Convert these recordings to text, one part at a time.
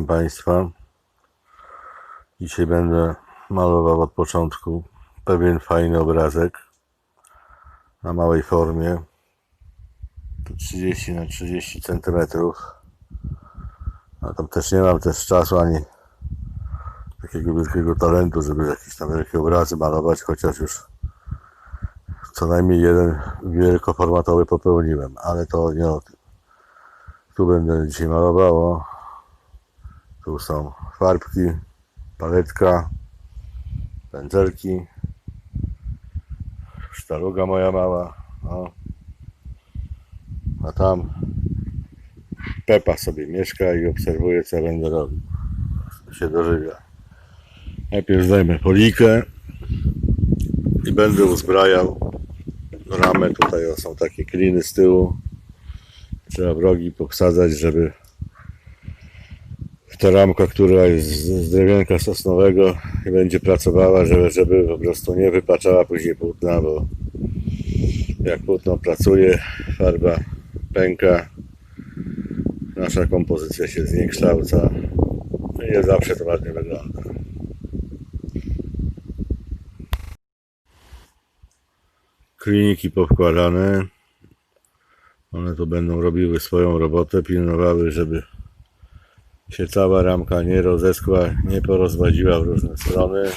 Witam Państwa. Dzisiaj będę malował od początku pewien fajny obrazek na małej formie. To 30 na 30 cm. A tam też nie mam też czasu ani takiego wielkiego talentu, żeby jakieś tam wielkie obrazy malować, chociaż już co najmniej jeden wielkoformatowy popełniłem, ale to nie o tym. Tu będę dzisiaj malował. Tu są farbki, paletka, pędzelki, sztaluga moja mała. O. A tam Pepa sobie mieszka i obserwuje co będę robił. Się dożywia. Najpierw zdejmę polikę i będę uzbrajał ramę. Tutaj są takie kliny z tyłu. Trzeba wrogi posadzać, żeby ta ramka, która jest z drewienka sosnowego będzie pracowała, żeby, żeby po prostu nie wypaczała później płótna, bo jak płótno pracuje, farba pęka, nasza kompozycja się zniekształca i nie zawsze to ładnie wygląda. Kliniki powkładane. One tu będą robiły swoją robotę, pilnowały, żeby się cała ramka nie rozeschła, nie porozwadziła w różne strony.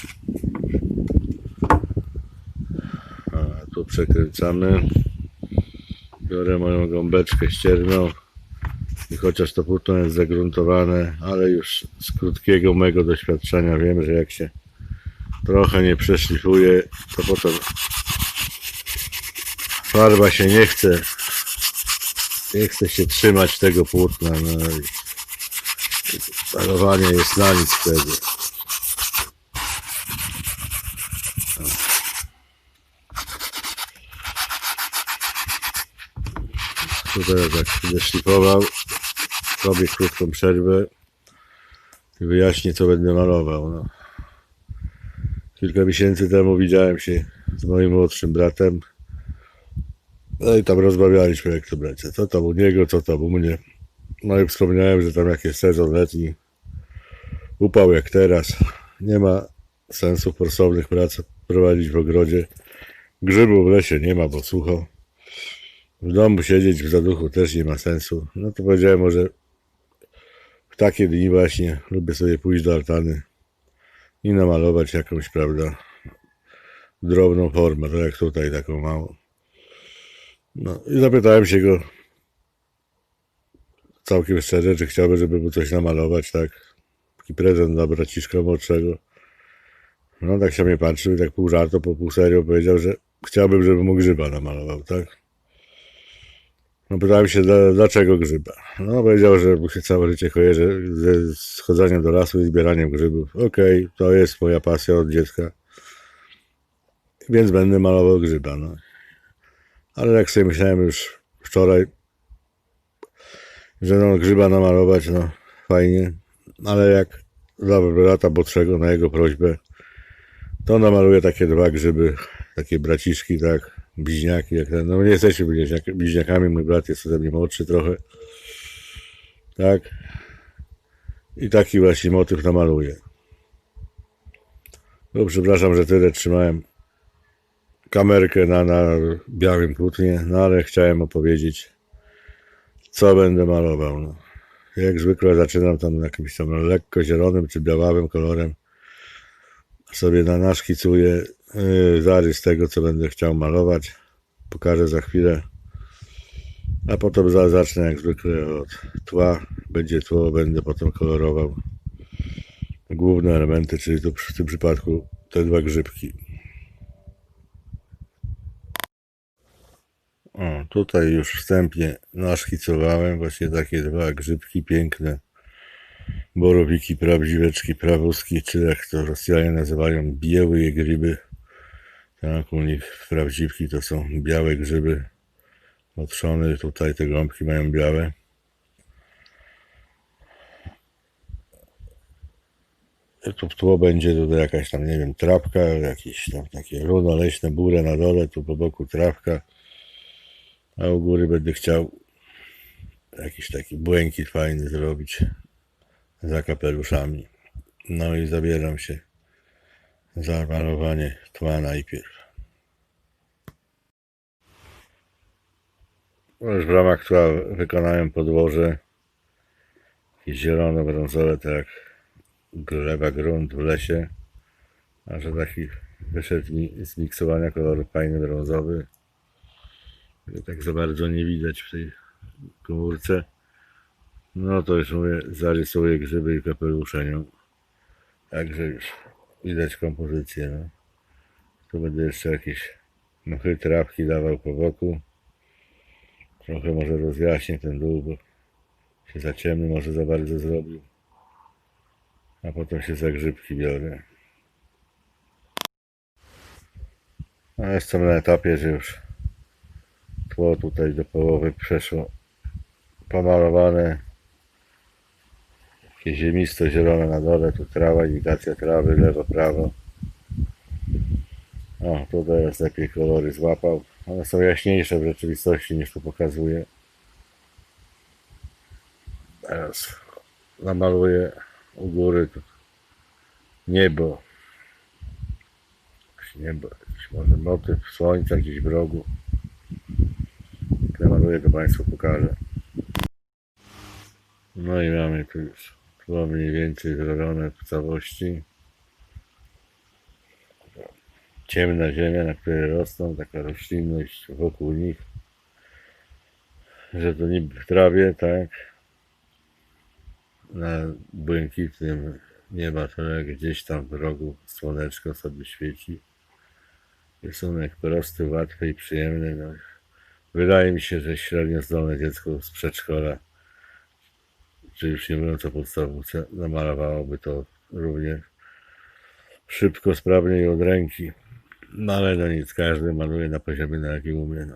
A, tu przekręcamy. Biorę moją gąbeczkę ścierną i chociaż to płótno jest zagruntowane, ale już z krótkiego mego doświadczenia wiem, że jak się trochę nie przeszlifuje, to potem farba się nie chce nie chce się trzymać tego płótna. No Parowanie jest na nic wtedy. Tutaj tak szlifował. Robię krótką przerwę i wyjaśnię co będę malował. No. Kilka miesięcy temu widziałem się z moim młodszym bratem. No i tam rozmawialiśmy jak to będzie. Co tam u niego, co tam u mnie. No i wspomniałem, że tam jak jest sezon letni, upał jak teraz, nie ma sensu forsownych prac prowadzić w ogrodzie. Grzybów w lesie nie ma, bo sucho. W domu siedzieć w zaduchu też nie ma sensu. No to powiedziałem, może w takie dni właśnie lubię sobie pójść do altany i namalować jakąś, prawda, drobną formę, tak jak tutaj, taką małą. No i zapytałem się go, całkiem szczerze, czy chciałby, żeby mu coś namalować, tak? Taki prezent dla braciszka młodszego. No tak się mnie patrzył i tak pół żartu, po pół serio powiedział, że chciałbym, żeby mu grzyba namalował, tak? No pytałem się, dla, dlaczego grzyba? No powiedział, że mu się całe życie kojarzy ze schodzeniem do lasu i zbieraniem grzybów. Okej, to jest moja pasja od dziecka. Więc będę malował grzyba, no. Ale jak sobie myślałem już wczoraj, że no grzyba namalować, no fajnie, ale jak dla brata Botrzego na jego prośbę, to namaluję takie dwa grzyby, takie braciszki, tak, bliźniaki, jak ten, no nie jesteśmy bliźniak- bliźniakami, mój brat jest ode mnie młodszy trochę, tak, i taki właśnie motyw namaluję. No przepraszam, że tyle trzymałem kamerkę na, na białym płótnie, no ale chciałem opowiedzieć, co będę malował. No. Jak zwykle zaczynam tam jakimś tam lekko zielonym czy białawym kolorem. Sobie na naszkicuję yy, zarys tego, co będę chciał malować. Pokażę za chwilę. A potem za, zacznę jak zwykle od tła. Będzie tło, będę potem kolorował główne elementy, czyli tu w tym przypadku te dwa grzybki. O, tutaj już wstępnie naszkicowałem właśnie takie dwa grzybki piękne. Borowiki, prawdziweczki, prawuski, czy jak to Rosjanie nazywają, białe grzyby. Tak, u nich prawdziwki to są białe grzyby. Otrzone, tutaj te gąbki mają białe. Tu w tło będzie tutaj jakaś tam, nie wiem, trawka, jakieś tam takie runo leśne, burę na dole, tu po boku trawka. A u góry będę chciał jakiś taki błękit fajny zrobić. za kapeluszami. No i zabieram się za malowanie tła najpierw. No Już w ramach tła wykonałem podłoże jakieś zielono-brązowe, tak jak gleba, grunt w lesie. A że taki wyszedł mi z miksowania kolor fajny brązowy. Tak za bardzo nie widać w tej komórce. No to już mówię, zarysuję grzyby i kapelusze nią. Także już widać kompozycję. No. Tu będę jeszcze jakieś mchy, trawki dawał po boku. Trochę może rozjaśnię ten dół, bo się za ciemny może za bardzo zrobił. A potem się za grzybki biorę. A jestem na etapie, że już tło tutaj do połowy przeszło pomalowane. Takie ziemisto zielone na dole, tu trawa, indikacja trawy, lewo, prawo. O, tu teraz lepiej kolory złapał. One są jaśniejsze w rzeczywistości niż tu pokazuje. Teraz namaluję u góry tu niebo. Niebo, jakiś może motyw słońca gdzieś w rogu. Namaluję to Państwu pokażę. No i mamy tu już tło mniej więcej zrobione w całości. Ciemna ziemia, na której rosną, taka roślinność wokół nich. Że to niby w trawie, tak? Na błękitnym nieba jak gdzieś tam w rogu słoneczko sobie świeci. Rysunek prosty, łatwy i przyjemny. No. Wydaje mi się, że średnio zdolne dziecko z przedszkola czy już nie mówiąc o podstawówce, namalowałoby to również szybko, sprawnie i od ręki. No ale no nic, każdy maluje na poziomie, na jakim umie. No.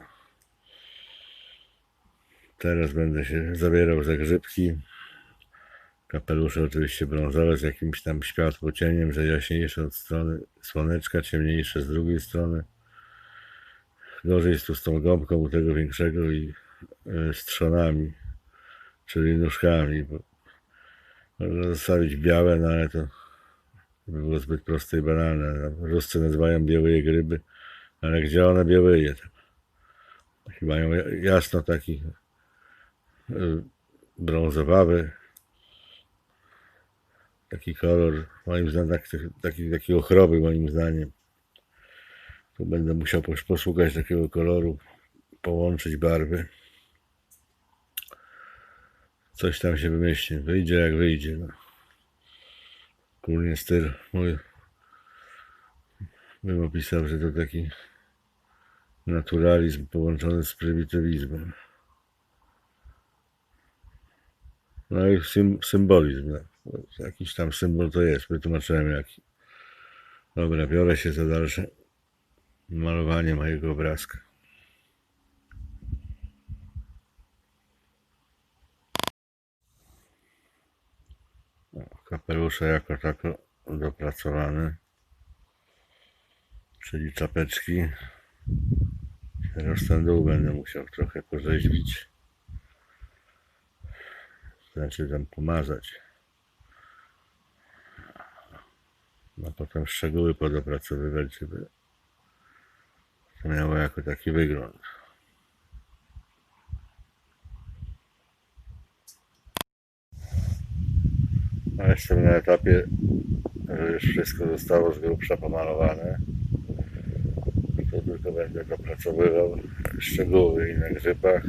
Teraz będę się zabierał za grzybki. Kapelusze oczywiście brązowe z jakimś tam światłocieniem, że jaśniejsze od strony słoneczka, ciemniejsze z drugiej strony. Gorzej jest tu z tą gąbką u tego większego i y, z trzonami czyli nóżkami, można zostawić białe, no ale to by było zbyt proste i banalne. Ruscy nazywają białe gryby, ale gdzie one białeje? Taki mają jasno taki y, brązowawy taki kolor, moim zdaniem taki, taki, taki ochroby moim zdaniem. Tu będę musiał pos- poszukać takiego koloru, połączyć barwy coś tam się wymyśli. Wyjdzie jak wyjdzie. No. Ogólnie styl mój bym opisał, że to taki naturalizm połączony z prymitywizmem. No i sym, symbolizm. No. Jakiś tam symbol to jest, wytłumaczyłem jaki. Dobra, biorę się za dalsze malowanie mojego obrazka. Kapelusze jako tako dopracowane. Czyli czapeczki. Teraz ten dół będę musiał trochę porzeźbić. Znaczy tam pomazać. No potem szczegóły podopracowywać, żeby to miało jako taki wygląd. A jestem na etapie, że już wszystko zostało z grubsza pomalowane. I tu tylko będę dopracowywał szczegóły i na grzybach.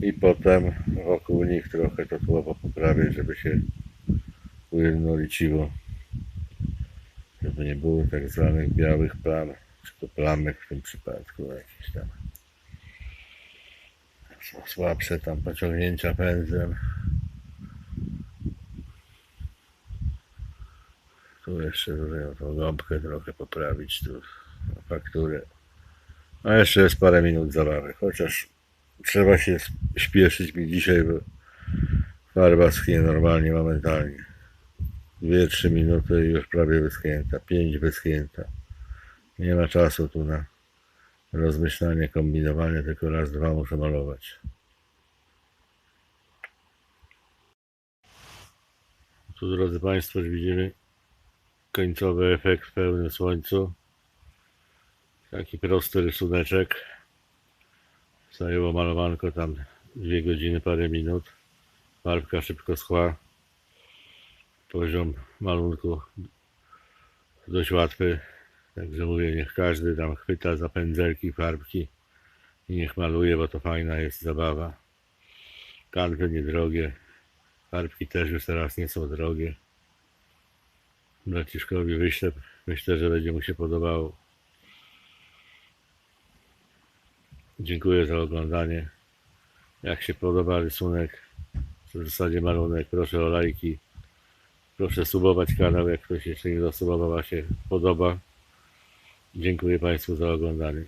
I potem wokół nich trochę to tło poprawię, żeby się ujednoliciło. Żeby nie było tak zwanych białych plam, to plamek w tym przypadku jakieś tam. Słabsze tam pociągnięcia pędzlem. Tu jeszcze tutaj tą gąbkę trochę poprawić, tu fakturę. A jeszcze jest parę minut zabawy, chociaż trzeba się śpieszyć mi dzisiaj, bo farba schnie normalnie, momentalnie. 2-3 minuty i już prawie wyschnięta, 5 wyschnięta. Nie ma czasu tu na rozmyślanie, kombinowanie, tylko raz, dwa muszę malować. Tu, drodzy Państwo, widzimy końcowy efekt w pełnym słońcu. Taki prosty rysuneczek. Zajęło malowanko tam dwie godziny, parę minut. Farbka szybko schła. Poziom malunku dość łatwy. Także mówię, niech każdy tam chwyta za pędzelki, farbki i niech maluje, bo to fajna jest zabawa. Kanwy niedrogie. Farbki też już teraz nie są drogie. Braciszkowi wyślę. Myślę, że będzie mu się podobało. Dziękuję za oglądanie. Jak się podoba rysunek, w zasadzie malunek, proszę o lajki. Proszę subować kanał, jak ktoś jeszcze nie zasubował, a się podoba. Dziękuję Państwu za oglądanie.